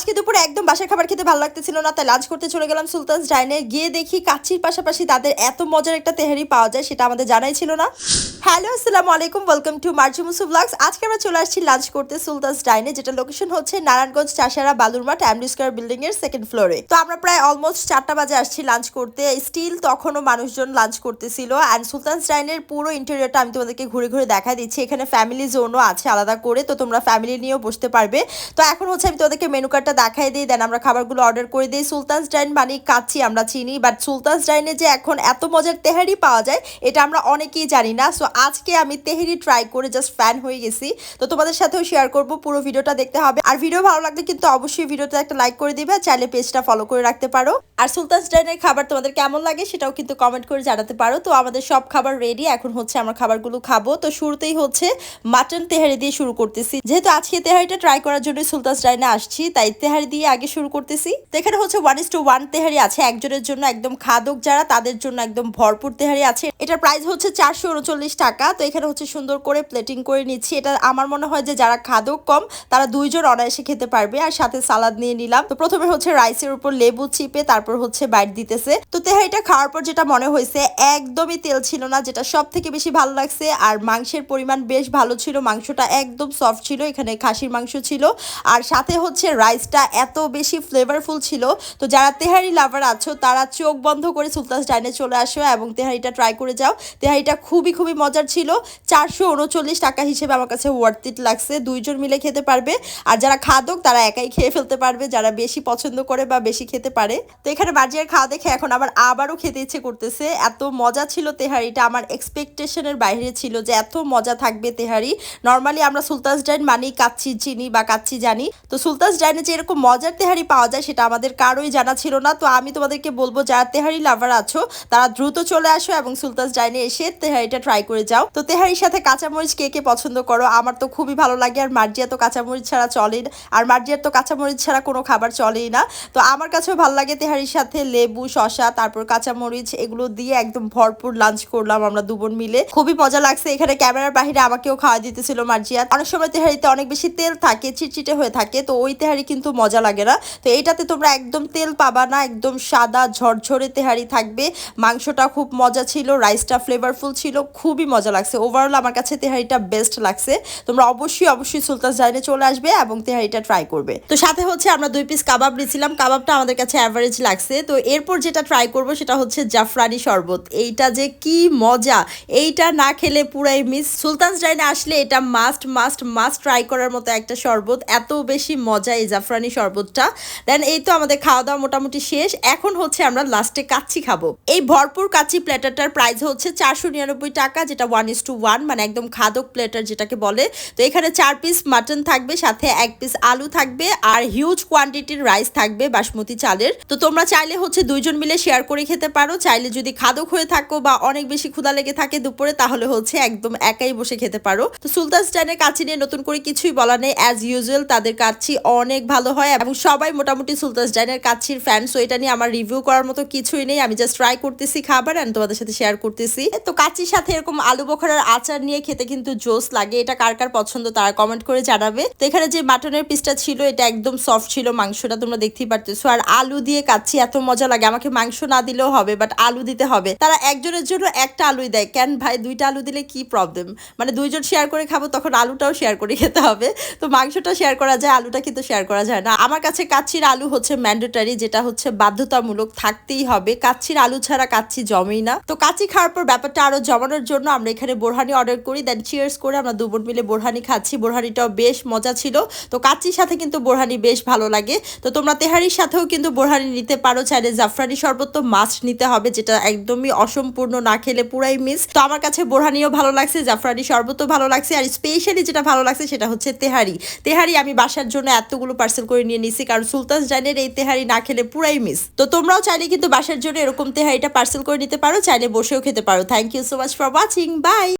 আজকে দুপুরে একদম বাসার খাবার খেতে ভালো লাগতেছিল না, তাই লাঞ্চ করতে চলে গেলাম সুলতানস ডাইনে। গিয়ে দেখি কাচ্চির পাশাপাশি তাদের এত মজার একটা তেহারি পাওয়া যায়, সেটা আমাদের জানাই ছিল না। হ্যালো আসসালামু আলাইকুম ওয়েলকাম টু মার্জুমুসু ব্লগস আজকে আমরা চলে আসছি লাঞ্চ করতে সুলতানস ডাইনে, যেটা লোকেশন হচ্ছে নারায়ণগঞ্জ চাষারা বালুরমাঠ অ্যামডিস্কার বিল্ডিং এর সেকেন্ড ফ্লোরে তো আমরা প্রায় অলমোস্ট চারটা বাজে আসছি লাঞ্চ করতে। স্টিল তখনও মানুষজন লাঞ্চ করতেছিল। অ্যান্ড সুলতানস ডাইনের পুরো ইন্টেরিয়রটা আমি তোমাদেরকে ঘুরে ঘুরে দেখা দিচ্ছি। এখানে ফ্যামিলি জোনও আছে আলাদা করে, তো তোমরা ফ্যামিলি নিয়েও বসতে পারবে। তো এখন হচ্ছে আমি তোমাদেরকে মেনু কার্ডটা দেখাই দিই দেন, আমরা খাবারগুলো অর্ডার করে দিই। সুলতানস ডাইন মানে কাচ্ছি আমরা চিনি বাট সুলতানস ডাইনে যে এখন এত মজার তেহারি পাওয়া যায়, এটা আমরা অনেকেই জানি না। সো আজকে আমি তেহারি ট্রাই করে জাস্ট ফ্যান হয়ে গেছি। তো তোমাদের সাথেও শেয়ার করব, পুরো ভিডিওটা দেখতে হবে। আর ভিডিও ভালো লাগলে কিন্তু অবশ্যই ভিডিওতে একটা লাইক করে দিবে, চাইলে পেজটা ফলো করে রাখতে পারো। আর সুলতানস ডাইনের খাবার তোমাদের কেমন লাগে সেটাও কিন্তু কমেন্ট করে জানাতে পারো। তো আমাদের সব খাবার রেডি এখন হচ্ছে আমরা খাবারগুলো খাব। তো শুরুতেই হচ্ছে মাটন তেহারি দিয়ে শুরু করতেছি। যেহেতু আজকে তেহারিটা ট্রাই করার জন্য সুলতানস ডাইনে আসছি, তাই তেহারি দিয়ে আগে শুরু করতেছি। তো এখানে হচ্ছে one is two one tehari আছে, একজনের জন্য একদম খাদক যারা, তাদের জন্য একদম ভরপুর তেহারি আছে। এটার প্রাইস হচ্ছে চারশো উনচল্লিশ টাকা। তো এখানে হচ্ছে সুন্দর করে প্লেটিং করে নিচ্ছি। এটা আমার মনে হয় যে যারা খাদক কম, তারা দুইজন অনায়াসে খেতে পারবে। আর সাথে সালাদ নিয়ে নিলাম। তো প্রথমে হচ্ছে রাইসের উপর লেবু চিপে, তারপর হচ্ছে বাইট দিতেছে। তো তেহারিটা খাওয়ার পর যেটা মনে হয়েছে, একদমই তেল ছিল না, যেটা সব থেকে বেশি ভালো লাগছে। আর মাংসের পরিমাণ বেশ ভালো ছিল। মাংসটা একদম সফট ছিল। এখানে খাসির মাংস ছিল। আর সাথে হচ্ছে রাইসটা এত বেশি ফ্লেভারফুল ছিল। তো যারা তেহারি লাভার আছো, তারা চোখ বন্ধ করে সুলতাস ডাইনে চলে আসো এবং তেহারিটা ট্রাই করে যাও। তেহারিটা খুবই খুবই মজার ছিল। চারশো উনচল্লিশ টাকা হিসেবে আমার কাছে ওয়ার্থ ইট লাগছে। দুইজন মিলে খেতে পারবে। আর যারা খাদক, তারা একাই খেয়ে ফেলতে পারবে। যারা বেশি পছন্দ করে বা বেশি খেতে পারে। তো এখানে বাজিয়ার খাওয়া দেখে এখন আবার আবারও খেতে ইচ্ছে করতেছে। এত মজা ছিল তেহারিটা। আমার এক্সপেকটেশনের বাইরে ছিল যে এত মজা থাকবে তেহারি। নর্মালি আমরা সুলতাস ডাইন মানেই কাচ্ছি চিনি বা কাচ্ছি জানি। তো সুলতাস ডাইনে যে এরকম মজার তেহারি পাওয়া যায়, সেটা আমাদের কারোই জানা ছিল না। তো আমি তোমাদেরকে বলব, যারা তেহারি লাভার আছো, তারা দ্রুত চলে আসো এবং সুলতানস ডাইনে এসে তেহারিটা ট্রাই করে যাও। তো তেহারির সাথে কাঁচামরিচ কে কে পছন্দ করো? আমার তো খুবই ভালো লাগে, আর মার্জিয়া তো কাঁচামরিচ ছাড়া চলেই না। আর মার্জিয়ার তো কাঁচামরিচ ছাড়া কোনো খাবার চলেই না। তো আমার কাছেও ভালো লাগে তেহারির সাথে লেবু শশা তারপর কাঁচামরিচ, এগুলো দিয়ে একদম ভরপুর লাঞ্চ করলাম আমরা দুবোন মিলে। খুবই মজা লাগছে, এখানে ক্যামেরার বাহিরে আমাকেও খাওয়া দিতেছিল মার্জিয়া। অনেক সময় তেহারিতে অনেক বেশি তেল থাকে, চিটচিটে হয়ে থাকে, তো ওই তেহারি কিন্তু মজা লাগে না। তো এইটাতে তোমরা একদম তেল পাবা না, একদম সাদা ঝরঝরে তেহারি থাকবে। মাংসটা খুব মজা ছিল রাইসটা ফ্লেভারফুল ছিল, খুবই মজা লাগছে। ওভারঅল আমার কাছে তেহারিটা বেস্ট লাগছে। তোমরা অবশ্যই অবশ্যই সুলতান জাইনে চলে আসবে এবং তেহারিটা ট্রাই করবে। তো সাথে হচ্ছে আমরা দুই পিস কাবাব নিয়েছিলাম। কাবাবটা আমাদের কাছে অ্যাভারেজ লাগছে। তো এরপর যেটা ট্রাই করব সেটা হচ্ছে জাফরানি শরবত। এইটা যে কি মজা! এইটা না খেলে পুরাই মিস সুলতান ডাইনে আসলে এটা মাস্ট মাস্ট মাস্ট ট্রাই করার মতো একটা শরবত। এত বেশি মজা এই জাফরানি শরবতটা। দেন এই তো আমাদের খাওয়া দাওয়া মোটামুটি শেষ। এখন হচ্ছে আমরা লাস্টে কাচ্চি খাব। এই ভরপুর কাচ্চি প্লেটারটার প্রাইস হচ্ছে চারশো নিরানব্বই টাকা, যেটা ওয়ান ইস টু ওয়ান মানে একদম খাদক প্লেটার যেটাকে বলে। তো এখানে চার পিস মাটন থাকবে, সাথে এক পিস আলু থাকবে, আর হিউজ কোয়ান্টিটির রাইস থাকবে বাসমতি চালের। তো তোমরা চাইলে হচ্ছে দুইজন মিলে শেয়ার করে খেতে পারো। চাইলে যদি খাদক হয়ে থাকো বা অনেক বেশি ক্ষুধা লেগে থাকে দুপুরে, তাহলে হচ্ছে একদম একাই বসে খেতে পারো। তো সুলতান স্ট্যান্ডের কাছে নিয়ে নতুন করে কিছুই বলা নেই। অ্যাজ ইউজুয়াল তাদের কাছি অনেক ভালো হয় এবং সবাই মোটামুটি সুলতান স্ট্যান্ডের কাছির ফ্যান সো এটা নিয়ে আমার রিভিউ করার মতো কিছুই নেই। আমি জাস্ট ট্রাই করতেছি খাবার অ্যান্ড তোমাদের সাথে শেয়ার করতেছি। তো কাচির সাথে এরকম আলু বোখারার আচার নিয়ে খেতে কিন্তু জোস লাগে। এটা কার কার পছন্দ তারা কমেন্ট করে জানাবে। তো এখানে যে মাটনের পিসটা ছিল, এটা একদম সফট ছিল, মাংসটা তোমরা দেখতেই পারতেছো। আর আলু দিয়ে কাচ্ছি, এত মজা লাগে। আমাকে মাংস না দিলেও হবে বাট আলু দিতে হবে। তারা একজনের জন্য একটা আলুই দেয়। কেন ভাই, দুইটা আলু দিলে কি প্রবলেম মানে দুইজন শেয়ার করে খাব, তখন আলুটাও শেয়ার করে খেতে হবে। তো মাংসটা শেয়ার করা যায়, আলুটা কিন্তু শেয়ার করা যায় না। আমার কাছে কাচ্ছির আলু হচ্ছে ম্যান্ডেটারি যেটা হচ্ছে বাধ্যতামূলক থাকতেই হবে। কাচ্ছির আলু ছাড়া কাচ্ছি জমেই না। তো কাচ্চি খাওয়ার পর ব্যাপারটা আরও জমানোর জন্য আমরা এখানে বোরহানি অর্ডার করি। দেন চিয়ার্স করে আমরা দুবোন মিলে বোরহানি খাচ্ছি। বোরহানিটাও বেশ মজা ছিল। তো কাচ্চির সাথে কিন্তু বোরহানি বেশ ভালো লাগে। তো তোমরা তেহারির সাথেও কিন্তু বোরহানি নিতে পারো। চাইলে জাফরানি শরবত তো মাস্ট নিতে হবে, যেটা একদমই অসম্পূর্ণ না খেলে পুরাই মিস তো আমার কাছে বোরহানিও ভালো লাগছে, জাফরানি শরবতও ভালো লাগছে। আর স্পেশালি যেটা ভালো লাগছে সেটা হচ্ছে তেহারি। তেহারি আমি বাসার জন্য এতগুলো পার্সেল করে নিয়ে নিছি, কারণ সুলতান জানের এই তেহারি না খেলে পুরাই মিস তো তোমরাও চাইলে কিন্তু বাসার জন্য এরকম তেহারিটা পার্সেল করে নিতে পারো, চাইলে বসেও খেতে পারো। Thank you so much for watching bye